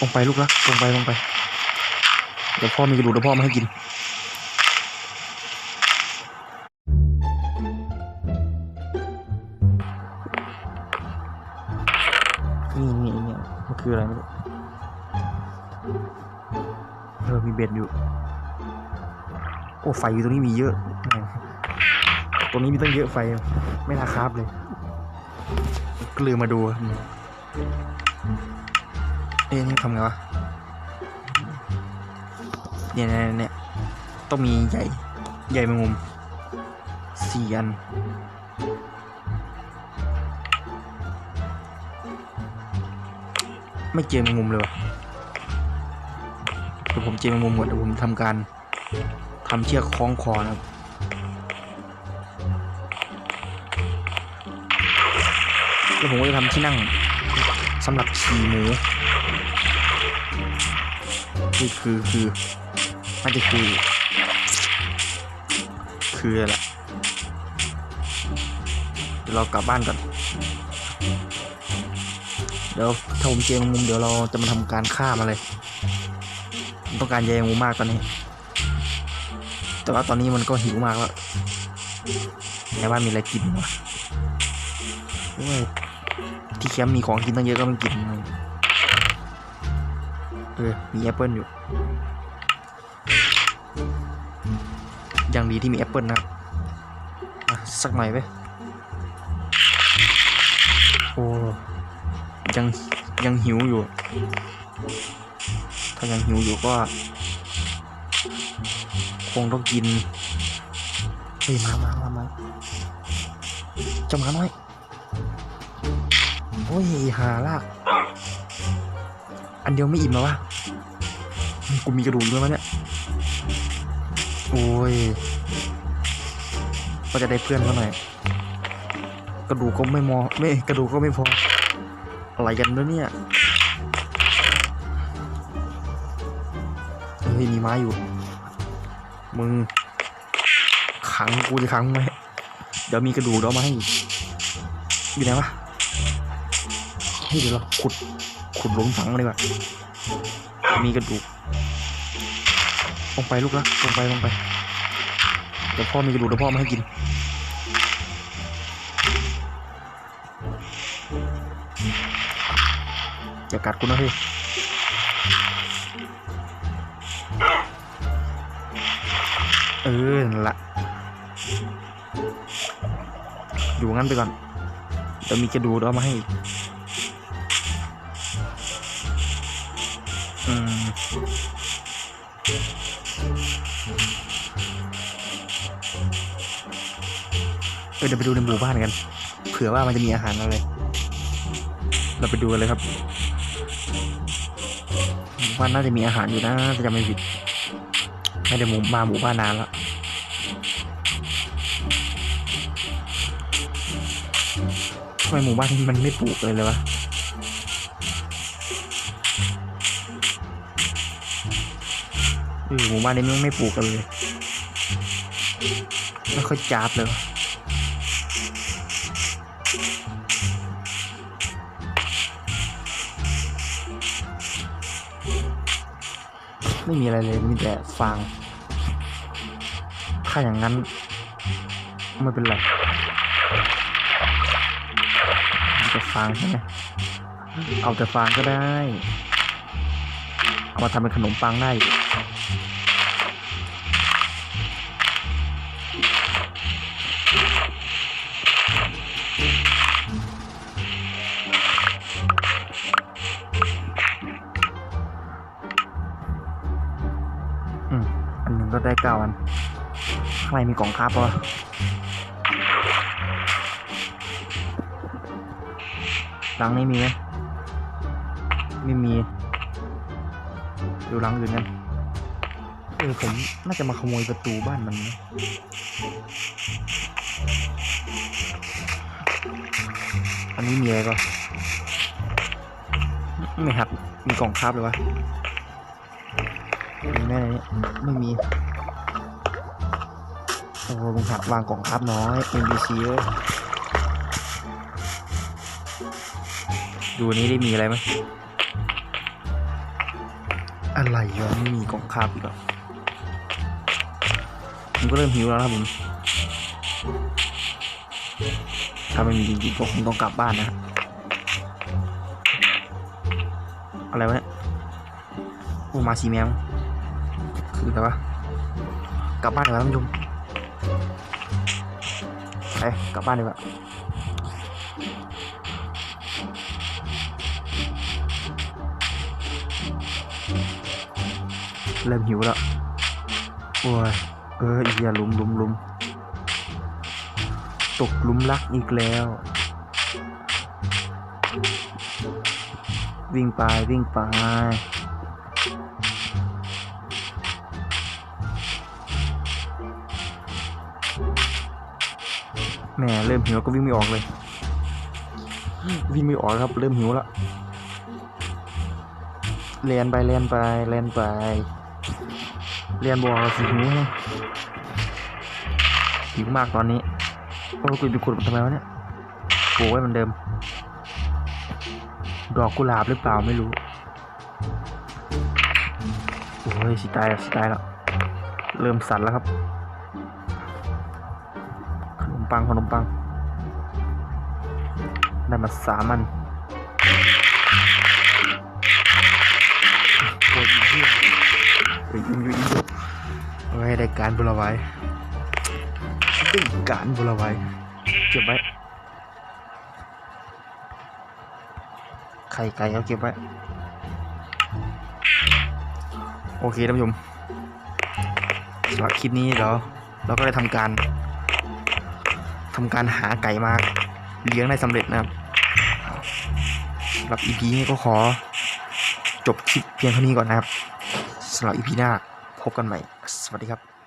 ลงไปลูกรักลงไปลงไป เดี๋ยวพ่อมีกระดูกเดี๋ยวพ่อมาให้กินนี่นี่เนี่ยมันคืออะไรไม่รู้เออมีเบ็ดอยู่ โอ้ไฟอยู่ตรงนี้มีเยอะ ตรงนี้มีตั้งเยอะไฟ ไม่น่าคราบเลยก็เลยมาดู อืมเอ๊ะนี่ทำไงวะเนี่ยเนี่ยเนี่ยต้องมีใหญ่ใหญ่แมงมุมสี่อันไม่เจอแมงมุมเลยวะเดี๋ยวผมเจอแมงมุมหมดเดี๋ยวผมทำการทำเชือกคล้องคอนะครับแล้วผมก็จะทำที่นั่งสำหรับขี่หมู นี่คือคือน่าจะคือ คืออะไรเดี๋ยวเรากลับบ้านก่อนเดี๋ยวถ้าผมเจอมงมุมเดี๋ยวเราจะมาทำการฆ่ามาเลยต้องการแยงมุมมากตอนนี้ แต่ว่าตอนนี้มันก็หิวมากแล้วในบ้านมีอะไรกินวะที่แคมป์มีของกินตั้งเยอะก็ไม่กินเลย เออ มีแอปเปิลอยู่ ยังดีที่มีแอปเปิลนะอะสักหน่อยไปโอ้ยังยังหิวอยู่ ถ้ายังหิวอยู่ก็ คงต้องกินเฮ้ยมามามามาเจ้าหมาน้อย โอ้ยหาลาก อันเดียวไม่อิ่มแล้ววะ กูมีกระดูกด้วยมั้ยเนี่ย โอ้ย ก็จะได้เพื่อนเขาหน่อย กระดูกก็ไม่มอไม่กระดูกก็ไม่พอ อะไรกันด้วยเนี่ย เฮ้ยมีไม้อยู่ มึง ขังกูจะขังไว้เดี๋ยวมีกระดูกเดี๋ยวเอามาให้อีกอยู่ไหนวะเฮ้ยเดี๋ยวเราขุดขุดหลุมฝังมาดีกว่า มีกระดูกลงไปลูกรักลงไปลงไปเดี๋ยวพ่อมีกระดูกเดี๋ยวพ่อมาให้กินอย่ากัดกูนะเฮ้ยเออนั่นละอยู่งั้นไปก่อนเดี๋ยวมีกระดูกเดี๋ยวเอามาให้ เออเดี๋ยวไปดูในหมู่บ้านกัน เผื่อว่ามันจะมีอาหารอะไร เราไปดูกันเลยครับหมู่บ้านน่าจะมีอาหารอยู่นะถ้าจะไม่ผิดไม่ได้หมู่มาหมู่บ้านนานแล้วทำไมหมู่บ้านมันไม่ปลูกเลยเลยวะ เออหมู่บ้านนี้มันไม่ปลูกกันเลยไม่ค่อยจับเลยไม่มีอะไรเลยมีแต่ฟาง ถ้าอย่างนั้น ไม่เป็นไรมีแต่ฟางใช่ไหมเอาแต่ฟางก็ได้ เอามาทำเป็นขนมปังได้อืมอันหนึ่งก็ได้เก้าอันข้างในมีกล่องคาบปะวะหลังนี้มีไหมไม่มี ดูหลังอื่นกันเออผมน่าจะมาขโมยประตูบ้านมันนะอันนี้มีอะไรก็ไม่หักมีกล่องคาบเลยวะมีแม่ในนี้ไม่มี โอ้ลุงหักวางกล่องคาบน้อย NBC เอ้ยดูนี้ได้มีอะไรไหม อะไรวะไม่มีกล่องคาบอีกแล้วผมก็เริ่มหิวแล้วครับผม ถ้าไม่มีจริงๆก็คงต้องกลับบ้านนะ อะไรวะเนี่ยโอ้มาชีแมว คืออะไรวะ กลับบ้านดีกว่าท่านผู้ชมไปกลับบ้านดีกว่า เริ่มหิวแล้วโอ้ยเอออีอย่าลุมลุมลุมตกลุมรักอีกแล้ว วิ่งไปวิ่งไปแหม่เริ่มหิวก็วิ่งไม่ออกเลย วิ่งไม่ออกครับ เริ่มหิวแล้วเรียนไปเรียนไปเรียนไป เรียนบอกสิหิวหิวมากตอนนี้โอ้ยกูไปขุดมันทำไมวะเนี่ยปลูกไว้เหมือนเดิม ดอกกุหลาบหรือเปล่าไม่รู้โอ้ยสิตายแล้วสิตายแล้ว เริ่มสั่นแล้วครับ ขนมปังขนมปัง ได้มาสามันโอ้ยอีเหี้ย อ้ยยิงอยู่อีกเฮ้ยได้การบุรไว้ได้การบุรไว้เก็บไว้ไข่ไก่เอาเก็บไว้โอเคท่านผู้ชมสำหรับคลิปนี้เดี๋ยวเราก็ได้ทำการทำการหาไก่มาเลี้ยงได้สำเร็จนะครับสำหรับ EP นี้ก็ขอจบคลิปเพียงเท่านี้ก่อนนะครับ สำหรับอีพีหน้าพบกันใหม่ สวัสดีครับ